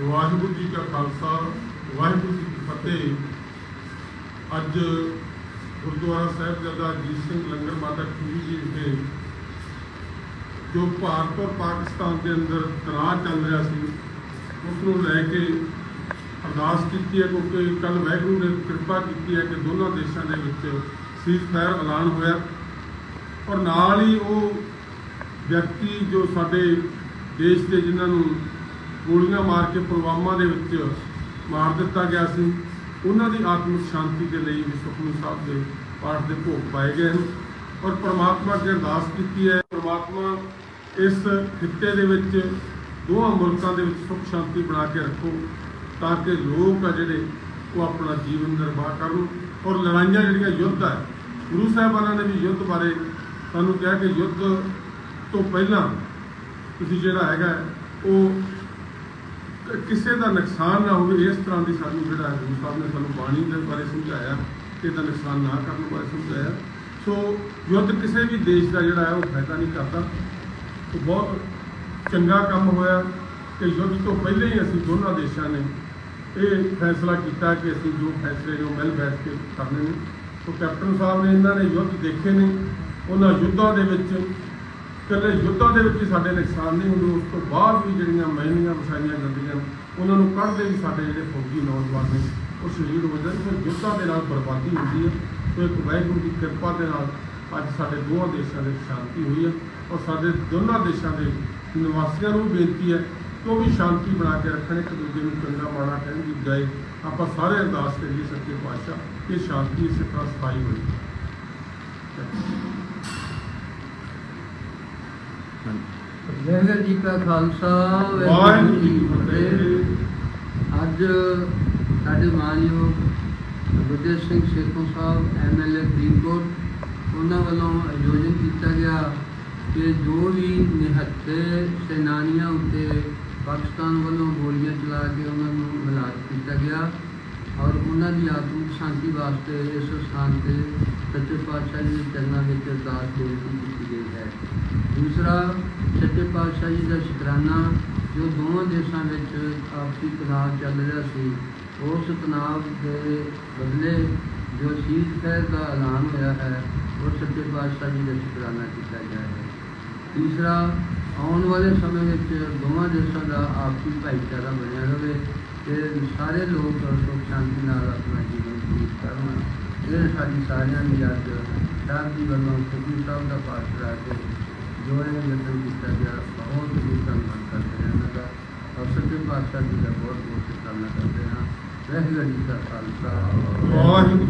ਵਾਹਿਗੁਰੂ ਜੀ ਕਾ ਖਾਲਸਾ, ਵਾਹਿਗੁਰੂ ਜੀ ਕੀ ਫਤਿਹ। ਅੱਜ ਗੁਰਦੁਆਰਾ ਸਾਹਿਬ ਜਦਾ ਅਜੀਤ ਸਿੰਘ ਲੰਗਰ ਮਾਤਾ ਖੀਰੀ ਜੀ ਵਿਖੇ, ਜੋ ਭਾਰਤ ਔਰ ਪਾਕਿਸਤਾਨ ਦੇ ਅੰਦਰ ਤਣਾਅ ਚੱਲ ਰਿਹਾ ਸੀ ਉਸ ਨੂੰ ਲੈ ਕੇ ਅਰਦਾਸ ਕੀਤੀ ਹੈ ਕਿਉਂਕਿ ਕੱਲ ਵਾਹਿਗੁਰੂ ਨੇ ਕਿਰਪਾ ਕੀਤੀ ਹੈ ਕਿ ਦੋਨਾਂ ਦੇਸ਼ਾਂ ਦੇ ਵਿੱਚ ਸੀਜ਼ ਫਾਇਰ ਐਲਾਨ ਹੋਇਆ। ਔਰ ਨਾਲ ਹੀ ਉਹ ਵਿਅਕਤੀ ਜੋ ਸਾਡੇ ਦੇਸ਼ ਦੇ ਜਿਨ੍ਹਾਂ ਨੂੰ ਗੋਲੀਆਂ ਮਾਰ ਕੇ ਪੁਲਵਾਮਾ ਦੇ ਵਿੱਚ ਮਾਰ ਦਿੱਤਾ ਗਿਆ ਸੀ। ਉਹਨਾਂ ਦੀ ਆਤਮਿਕ ਸ਼ਾਂਤੀ ਦੇ ਲਈ ਵੀ ਸੁਖਮਨੀ ਸਾਹਿਬ ਦੇ ਪਾਠ ਦੇ ਭੋਗ ਪਾਏ ਗਏ ਹਨ ਔਰ ਪ੍ਰਮਾਤਮਾ ਅੱਗੇ ਅਰਦਾਸ ਕੀਤੀ ਹੈ। ਪ੍ਰਮਾਤਮਾ ਇਸ ਖਿੱਤੇ ਦੇ ਵਿੱਚ, ਦੋਹਾਂ ਮੁਲਕਾਂ ਦੇ ਵਿੱਚ ਸੁਖ ਸ਼ਾਂਤੀ ਬਣਾ ਕੇ ਰੱਖੋ ਤਾਂ ਕਿ ਲੋਕ ਆ ਜਿਹੜੇ ਉਹ ਆਪਣਾ ਜੀਵਨ ਨਿਰਵਾਹ ਕਰਨ ਔਰ ਲੜਾਈਆਂ ਜਿਹੜੀਆਂ ਯੁੱਧ ਹੈ ਗੁਰੂ ਸਾਹਿਬਾਨਾਂ ਨੇ ਵੀ ਯੁੱਧ ਬਾਰੇ ਸਾਨੂੰ ਕਿਹਾ ਕਿ ਯੁੱਧ ਤੋਂ ਪਹਿਲਾਂ ਤੁਸੀਂ ਜਿਹੜਾ ਹੈਗਾ ਉਹ ਕਿਸੇ ਦਾ ਨੁਕਸਾਨ ਨਾ ਹੋਵੇ, ਇਸ ਤਰ੍ਹਾਂ ਦੀ ਸਾਨੂੰ ਜਿਹੜਾ ਹੈ, ਗੁਰੂ ਸਾਹਿਬ ਨੇ ਸਾਨੂੰ ਬਾਣੀ ਦੇ ਬਾਰੇ ਸਮਝਾਇਆ ਕਿ ਇਹਦਾ ਨੁਕਸਾਨ ਨਾ ਕਰਨ ਬਾਰੇ ਸਮਝਾਇਆ। ਸੋ ਯੁੱਧ ਕਿਸੇ ਵੀ ਦੇਸ਼ ਦਾ ਜਿਹੜਾ ਹੈ, ਉਹ ਫਾਇਦਾ ਨਹੀਂ ਕਰਦਾ। ਤੇ ਬਹੁਤ ਚੰਗਾ ਕੰਮ ਹੋਇਆ ਕਿ ਯੁੱਧ ਤੋਂ ਪਹਿਲਾਂ ਹੀ ਅਸੀਂ ਦੋਨਾਂ ਦੇਸ਼ਾਂ ਨੇ ਇਹ ਫੈਸਲਾ ਕੀਤਾ ਕਿ ਅਸੀਂ ਜੋ ਫੈਸਲੇ ਜੋ ਮਿਲ ਬੈਠ ਕੇ ਕਰਨੇ ਨੇ। ਸੋ ਕੈਪਟਨ ਸਾਹਿਬ ਨੇ, ਇਹਨਾਂ ਨੇ ਯੁੱਧ ਦੇਖੇ ਨੇ। ਉਹਨਾਂ ਯੁੱਧਾਂ ਦੇ ਵਿੱਚ ਇਕੱਲੇ ਯੁੱਧਾਂ ਦੇ ਵਿੱਚ ਹੀ ਸਾਡੇ ਨੁਕਸਾਨ ਨਹੀਂ ਹੁੰਦੇ, ਉਸ ਤੋਂ ਬਾਅਦ ਵੀ ਜਿਹੜੀਆਂ ਮਹਿੰਗੀਆਂ ਵਸਾਈਆਂ ਜਾਂਦੀਆਂ, ਉਹਨਾਂ ਨੂੰ ਕੱਢਦੇ ਵੀ ਸਾਡੇ ਜਿਹੜੇ ਫੌਜੀ ਨੌਜਵਾਨ ਨੇ, ਉਹ ਸ਼ਹੀਦ ਹੋ ਜਾਂਦੇ ਨੇ। ਫਿਰ ਯੁੱਧਾਂ ਦੇ ਨਾਲ ਬਰਬਾਦੀ ਹੁੰਦੀ ਹੈ ਸੋ ਇੱਕ ਵਾਹਿਗੁਰੂ ਦੀ ਕਿਰਪਾ ਦੇ ਨਾਲ ਅੱਜ ਸਾਡੇ ਦੋਹਾਂ ਦੇਸ਼ਾਂ ਦੇ ਵਿੱਚ ਸ਼ਾਂਤੀ ਹੋਈ ਹੈ ਔਰ ਸਾਡੇ ਦੋਨਾਂ ਦੇਸ਼ਾਂ ਦੇ ਨਿਵਾਸੀਆਂ ਨੂੰ ਵੀ ਬੇਨਤੀ ਹੈ ਕਿ ਉਹ ਵੀ ਸ਼ਾਂਤੀ ਬਣਾ ਕੇ ਰੱਖਣ, ਇੱਕ ਦੂਜੇ ਨੂੰ ਚੰਗਾ ਮਾੜਾ ਕਹਿਣ ਦੀ ਬਜਾਏ ਆਪਾਂ ਸਾਰੇ ਅਰਦਾਸ ਕਰੀਏ ਸੱਚੇ ਪਾਤਸ਼ਾਹ ਕਿ ਸ਼ਾਂਤੀ ਇਸੇ ਤਰ੍ਹਾਂ ਸਥਾਈ ਹੋਵੇ ਵਾਹਿਗੁਰੂ ਜੀ ਕਾ ਖਾਲਸਾ ਵਾਹਿਗੁਰੂ ਜੀ ਕੀ ਫਤਿਹ। ਅੱਜ ਸਾਡੇ ਮਾਨਯੋਗ ਗੁਰਦੇਵ ਸਿੰਘ ਸ਼ੇਖੋਂ ਸਾਹਿਬ ਐਮਐਲਏ ਫਰੀਦਕੋਟ ਉਹਨਾਂ ਵੱਲੋਂ ਆਯੋਜਨ ਕੀਤਾ ਗਿਆ ਕਿ ਜੋ ਵੀ ਨਿਹੱਥੇ ਸੈਨਾਨੀਆਂ ਉੱਤੇ ਪਾਕਿਸਤਾਨ ਵੱਲੋਂ ਗੋਲੀਆਂ ਚਲਾ ਕੇ ਉਹਨਾਂ ਨੂੰ ਹਲਾਕ ਕੀਤਾ ਗਿਆ ਔਰ ਉਹਨਾਂ ਦੀ ਆਤਮਿਕ ਸ਼ਾਂਤੀ ਵਾਸਤੇ ਇਸ ਸਥਾਨ ਤੇ ਸੱਚੇ ਪਾਤਸ਼ਾਹ ਜੀ ਦੇ ਚਰਨਾਂ ਵਿੱਚ ਅਰਦਾਸ ਬੇਨਤੀ ਕੀਤੀ ਗਈ ਹੈ। ਦੂਸਰਾ, ਸੱਚੇ ਪਾਤਸ਼ਾਹ ਜੀ ਦਾ ਸ਼ੁਕਰਾਨਾ, ਜੋ ਦੋਵਾਂ ਦੇਸ਼ਾਂ ਵਿੱਚ ਆਪਸੀ ਤਣਾਅ ਚੱਲ ਰਿਹਾ ਸੀ, ਉਸ ਤਣਾਅ ਦੇ ਬਦਲੇ ਜੋ ਸੀਜ਼ ਫਾਇਰ ਦਾ ਐਲਾਨ ਹੋਇਆ ਹੈ, ਉਹ ਸੱਚੇ ਪਾਤਸ਼ਾਹ ਜੀ ਦਾ ਸ਼ੁਕਰਾਨਾ ਕੀਤਾ ਗਿਆ ਹੈ। ਤੀਸਰਾ, ਆਉਣ ਵਾਲੇ ਸਮੇਂ ਵਿੱਚ ਦੋਵਾਂ ਦੇਸ਼ਾਂ ਦਾ ਆਪਸੀ ਭਾਈਚਾਰਾ ਬਣਿਆ ਰਹੇ ਤੇ ਸਾਰੇ ਲੋਕ ਸੁਖ ਸ਼ਾਂਤੀ ਨਾਲ ਆਪਣਾ ਜੀਵਨ ਬਤੀਤ ਕਰਨ। ਇਹ ਸਾਡੀ ਸਾਰਿਆਂ ਦੀ ਅੱਜ ਸਾਹਿਬ ਜੀ ਵੱਲੋਂ ਸੁਖੀ ਸਾਹਿਬ ਦਾ ਪਾਠ ਕਰਾ ਕੇ ਜੋ ਇਹ ਯਤਨ ਕੀਤਾ ਗਿਆ, ਬਹੁਤ ਹੀ ਧੰਨਵਾਦ ਕਰਦੇ ਹਾਂ ਇਹਨਾਂ ਦਾ। ਔਰ ਸੱਚੇ ਪਾਤਸ਼ਾਹ ਜੀ ਦਾ ਬਹੁਤ ਬਹੁਤ ਸ਼ੁਕਰਾਨਾ ਕਰਦੇ ਹਾਂ। ਵਾਹਿਗੁਰੂ ਜੀ ਦਾ ਖਾਲਸਾ। ਵਾਹਿਗੁਰੂ